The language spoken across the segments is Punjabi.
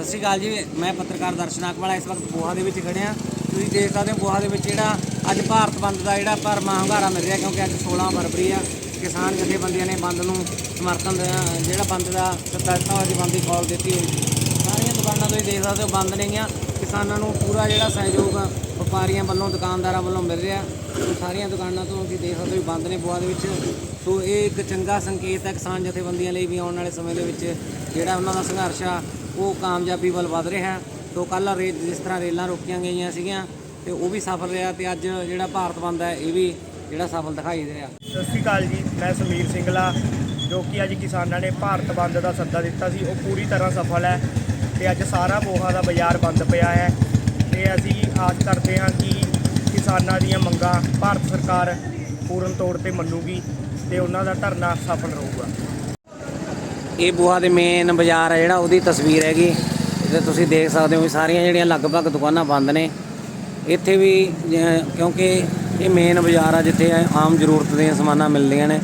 ਸਤਿ ਸ਼੍ਰੀ ਅਕਾਲ ਜੀ, ਮੈਂ ਪੱਤਰਕਾਰ ਦਰਸ਼ਨ ਅਕਵਾਲਾ ਇਸ ਵਕਤ ਗੋਹਾ ਦੇ ਵਿੱਚ ਖੜਿਆ ਤੁਸੀਂ ਦੇਖ ਸਕਦੇ ਹੋ ਗੋਹਾ ਦੇ ਵਿੱਚ ਜਿਹੜਾ ਅੱਜ ਭਾਰਤ ਬੰਦ ਦਾ ਜਿਹੜਾ ਭਰਮਾ ਹੰਗਾਰਾ ਮਿਲ ਰਿਹਾ, ਕਿਉਂਕਿ ਅੱਜ 16 ਫਰਵਰੀ ਆ। ਕਿਸਾਨ ਜਥੇਬੰਦੀਆਂ ਨੇ ਬੰਦ ਨੂੰ ਸਮਰਥਨ ਦੇ- ਜਿਹੜਾ ਬੰਦ ਦਾ ਦਿੱਤਾ ਹੋਇਆ ਸੀ, ਬੰਦ ਦੀ ਕਾਲ ਦਿੱਤੀ ਹੋਈ। ਸਾਰੀਆਂ ਦੁਕਾਨਾਂ ਤੁਸੀਂ ਦੇਖ ਸਕਦੇ ਹੋ ਬੰਦ ਨੇਗੀਆਂ। ਕਿਸਾਨਾਂ ਨੂੰ ਪੂਰਾ ਜਿਹੜਾ ਸਹਿਯੋਗ ਵਪਾਰੀਆਂ ਵੱਲੋਂ, ਦੁਕਾਨਦਾਰਾਂ ਵੱਲੋਂ ਮਿਲ ਰਿਹਾ। ਸਾਰੀਆਂ ਦੁਕਾਨਾਂ ਤੋਂ ਤੁਸੀਂ ਦੇਖ ਸਕਦੇ ਹੋ ਵੀ ਬੰਦ ਨੇ ਬੋਹਾ ਦੇ ਵਿੱਚ। ਸੋ ਇਹ ਇੱਕ ਚੰਗਾ ਸੰਕੇਤ ਹੈ ਕਿਸਾਨ ਜਥੇਬੰਦੀਆਂ ਲਈ ਵੀ ਆਉਣ ਵਾਲੇ ਸਮੇਂ ਦੇ ਵਿੱਚ, ਜਿਹੜਾ ਉਹਨਾਂ ਦਾ ਸੰਘਰਸ਼ ਆ ਉਹ ਕਾਮਯਾਬੀ ਵੱਲ ਵਧ ਰਿਹਾ। ਹੈ। ਸੋ ਕੱਲ ਜਿਸ ਤਰ੍ਹਾਂ ਰੇਲਾਂ ਰੋਕੀਆਂ ਗਈਆਂ ਸੀਗੀਆਂ, ਤੇ ਉਹ ਵੀ ਸਫਲ ਰਿਹਾ ਤੇ ਅੱਜ ਜਿਹੜਾ ਭਾਰਤ ਬੰਦ ਹੈ, ਇਹ ਵੀ ਜਿਹੜਾ ਸਫਲ ਦਿਖਾਈ ਦੇ ਰਿਹਾ। ਸਤਿ ਸ਼੍ਰੀ ਅਕਾਲ ਜੀ, ਮੈਂ ਸਮੀਰ ਸਿੰਗਲਾ, ਜੋ ਕਿ ਅੱਜ ਕਿਸਾਨਾਂ ਨੇ ਭਾਰਤ ਬੰਦ ਦਾ ਸੱਦਾ ਦਿੱਤਾ ਸੀ। ਉਹ ਪੂਰੀ ਤਰ੍ਹਾਂ ਸਫਲ ਹੈ ਤੇ ਅੱਜ ਸਾਰਾ ਬੋਹਾ ਦਾ ਬਾਜ਼ਾਰ ਬੰਦ ਪਿਆ ਹੈ। ਤੇ ਅਸੀਂ ਆਸ ਕਰਦੇ ਹਾਂ ਕਿ ਕਿਸਾਨਾਂ ਦੀਆਂ ਮੰਗਾਂ ਭਾਰਤ ਸਰਕਾਰ ਪੂਰਨ ਤੌਰ ਤੇ ਮੰਨੂਗੀ ਤੇ ਉਹਨਾਂ ਦਾ ਧਰਨਾ ਸਫਲ ਰਹੂਗਾ। ਇਹ ਬੂਹਾ ਦੇ ਮੇਨ ਬਾਜ਼ਾਰ ਹੈ ਜਿਹੜਾ ਉਹਦੀ ਤਸਵੀਰ ਹੈਗੀ। ਇਹਦੇ ਤੁਸੀਂ ਦੇਖ ਸਕਦੇ ਹੋ ਵੀ ਸਾਰੀਆਂ ਜਿਹੜੀਆਂ ਲਗਭਗ ਦੁਕਾਨਾਂ ਬੰਦ ਨੇ। ਇੱਥੇ ਵੀ ਕਿਉਂਕਿ ਇਹ ਮੇਨ ਬਾਜ਼ਾਰ ਆ ਜਿੱਥੇ ਆਮ ਜ਼ਰੂਰਤ ਦੀਆਂ ਸਮਾਨਾਂ ਮਿਲਦੀਆਂ ਨੇ।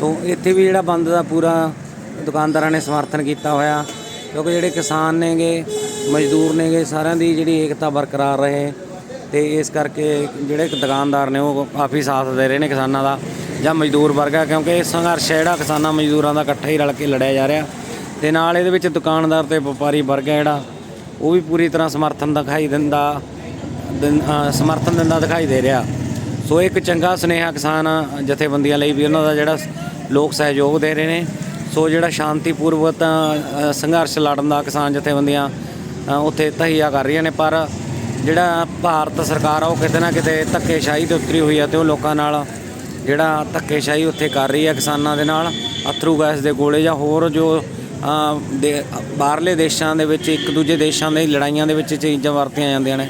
ਤੋਂ ਇੱਥੇ ਵੀ ਜਿਹੜਾ ਬੰਦ ਦਾ ਪੂਰਾ ਦੁਕਾਨਦਾਰਾਂ ਨੇ ਸਮਰਥਨ ਕੀਤਾ ਹੋਇਆ। ਕਿਉਂਕਿ ਜਿਹੜੇ ਕਿਸਾਨ ਨੇਗੇ, ਮਜ਼ਦੂਰ ਨੇਗੇ, ਸਾਰਿਆਂ ਦੀ ਜਿਹੜੀ ਏਕਤਾ ਬਰਕਰਾਰ ਰਹੇ। ਤੇ ਇਸ ਕਰਕੇ ਜਿਹੜੇ ਦੁਕਾਨਦਾਰ ਨੇ ਉਹ ਕਾਫੀ ਸਾਥ ਦੇ ਰਹੇ ਨੇ ਕਿਸਾਨਾਂ ਦਾ। ਜਾਂ ਮਜ਼ਦੂਰ ਵਰਗ ਹੈ ਕਿਉਂਕਿ ਇਹ ਸੰਘਰਸ਼ ਹੈ ਜਿਹੜਾ ਕਿਸਾਨਾਂ ਮਜ਼ਦੂਰਾਂ ਦਾ ਇਕੱਠਾ ਹੀ ਰਲ ਕੇ ਲੜਿਆ ਜਾ ਰਿਹਾ। ਤੇ ਨਾਲ ਇਹਦੇ ਵਿੱਚ ਦੁਕਾਨਦਾਰ ਤੇ ਵਪਾਰੀ ਵਰਗ ਹੈ ਜਿਹੜਾ ਉਹ ਵੀ ਪੂਰੀ ਤਰ੍ਹਾਂ ਸਮਰਥਨ ਦਿਖਾਈ ਦਿੰਦਾ ਦਿਨ- ਸਮਰਥਨ ਦਿੰਦਾ ਦਿਖਾਈ ਦੇ ਰਿਹਾ। ਸੋ ਇੱਕ ਚੰਗਾ ਸੁਨੇਹਾ ਕਿਸਾਨ ਜਥੇਬੰਦੀਆਂ ਲਈ ਵੀ ਉਹਨਾਂ ਦਾ ਜਿਹੜਾ ਲੋਕ ਸਹਿਯੋਗ ਦੇ ਰਹੇ ਨੇ। ਸੋ ਜਿਹੜਾ ਸ਼ਾਂਤੀਪੂਰਵਕ ਅ, ਸੰਘਰਸ਼ ਲੜਨ ਦਾ ਕਿਸਾਨ ਜਥੇਬੰਦੀਆਂ ਉੱਥੇ ਤਹੀਆ ਕਰ ਰਹੀਆਂ ਨੇ ਪਰ ਜਿਹੜਾ ਭਾਰਤ ਸਰਕਾਰ ਆ ਉਹ ਕਿਤੇ ਨਾ ਕਿਤੇ ਧੱਕੇਸ਼ਾਹੀ ਤੇ ਉਤਰੀ ਹੋਈ ਆ ਤੇ ਉਹ ਲੋਕਾਂ ਨਾਲ ਜਿਹੜਾ ਧੱਕੇਸ਼ਾਹੀ ਉੱਥੇ ਕਰ ਰਹੀ ਹੈ ਕਿਸਾਨਾਂ ਦੇ ਨਾਲ, ਅਥਰੂ ਗੈਸ ਦੇ ਗੋਲੇ ਜਾਂ ਹੋਰ ਜੋ ਦੇ, ਬਾਹਰਲੇ ਦੇਸ਼ਾਂ ਦੇ ਵਿੱਚ, ਇੱਕ ਦੂਜੇ ਦੇਸ਼ਾਂ ਦੇ ਲੜਾਈਆਂ ਦੇ ਵਿੱਚ ਚੀਜ਼ਾਂ ਵਰਤੀਆਂ ਜਾਂਦੀਆਂ ਨੇ।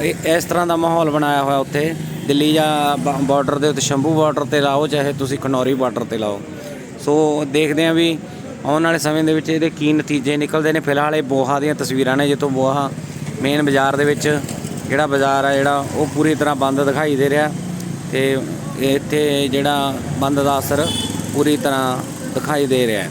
ਇਹ, ਇਸ ਤਰ੍ਹਾਂ ਦਾ ਮਾਹੌਲ ਬਣਾਇਆ ਹੋਇਆ ਉੱਥੇ। ਦਿੱਲੀ ਜਾਂ ਬਾਰਡਰ ਦੇ ਉੱਤੇ, ਸ਼ੰਭੂ ਬਾਰਡਰ ਤੇ ਲਾਓ, ਚਾਹੇ ਤੁਸੀਂ ਖਨੌਰੀ ਬਾਰਡਰ ਤੇ ਲਾਓ। ਸੋ, ਦੇਖਦੇ ਹਾਂ ਵੀ ਆਉਣ ਵਾਲੇ ਸਮੇਂ ਦੇ ਵਿੱਚ ਇਹਦੇ ਕੀ ਨਤੀਜੇ ਨਿਕਲਦੇ ਨੇ। ਫਿਲਹਾਲ ਇਹ ਬੋਹਾ ਦੀਆਂ ਤਸਵੀਰਾਂ ਨੇ, ਜਿੱਥੋਂ ਬੋਹਾ ਮੇਨ ਬਾਜ਼ਾਰ ਦੇ ਵਿੱਚ ਜਿਹੜਾ ਬਾਜ਼ਾਰ ਆ ਜਿਹੜਾ, ਉਹ ਪੂਰੀ ਤਰ੍ਹਾਂ ਬੰਦ ਦਿਖਾਈ ਦੇ ਰਿਹਾ। ਤੇ ਇੱਥੇ ਜਿਹੜਾ ਬੰਦ ਦਾ ਅਸਰ ਪੂਰੀ ਤਰ੍ਹਾਂ ਦਿਖਾਈ ਦੇ ਰਿਹਾ ਹੈ।